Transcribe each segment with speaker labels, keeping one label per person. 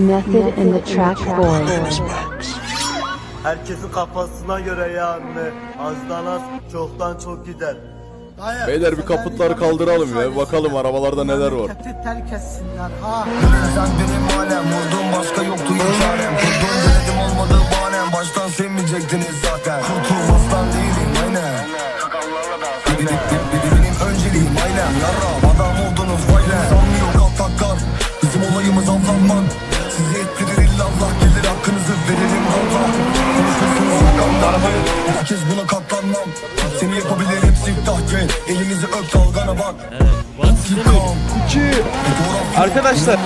Speaker 1: Method in the track voice.
Speaker 2: Herkesin kafasına göre yani. Azdan az, çoktan çok gider.
Speaker 3: Dayı,
Speaker 4: Beyler bir kaputları kaldıralım ya. Bakalım arabalarda neler var.
Speaker 3: Terk etsinler ha.
Speaker 5: Sen benim alem Vurdum başka yoktu çarem Kurdum denedim olmadı bahanem Baştan sevmeyecektiniz zaten Kurtulmazdan değilim aynen Benim önceliğim aynen Yarram adam oldunuz vayla Sanmıyor kalk tak kar Bizim olayımız avlanmak hakkınızı veririm valla Konuşursunuz rakamlar Herkes buna katlanmam. Seni yapabilirim siftah gel Elimizi öp dalgana bak. İntikam İki
Speaker 6: Arkadaşlar.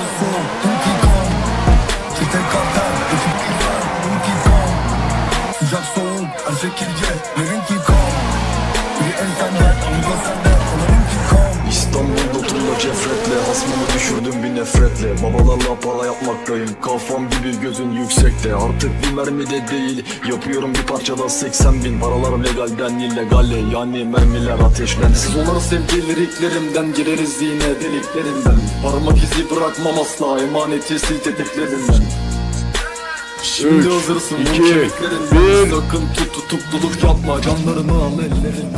Speaker 5: Sıcak soğuk her şekilde Verinki kan. Biri en senden onu da senden Onlarınki kan.
Speaker 7: İstanbul'da turla cefretle Hasmımı düşürdüm bir nefretle. Babalarla para yapmaktayım Kafam gibi gözün yüksekte. Artık bir mermi de değil Yapıyorum bir parçada 80 bin. Paralar legalden illegale Yani mermiler ateşlen Siz onları sevdiği liriklerimden Gireriz yine deliklerinden. Parmak izi bırakmam asla Emaneti sil tetiklerimden Şimdi
Speaker 4: Üç,
Speaker 7: hazırsın bu
Speaker 4: iki,
Speaker 7: kemiklerinden
Speaker 4: bir.
Speaker 7: Sakın tut tutukluluk yapma Canlarını al ellerin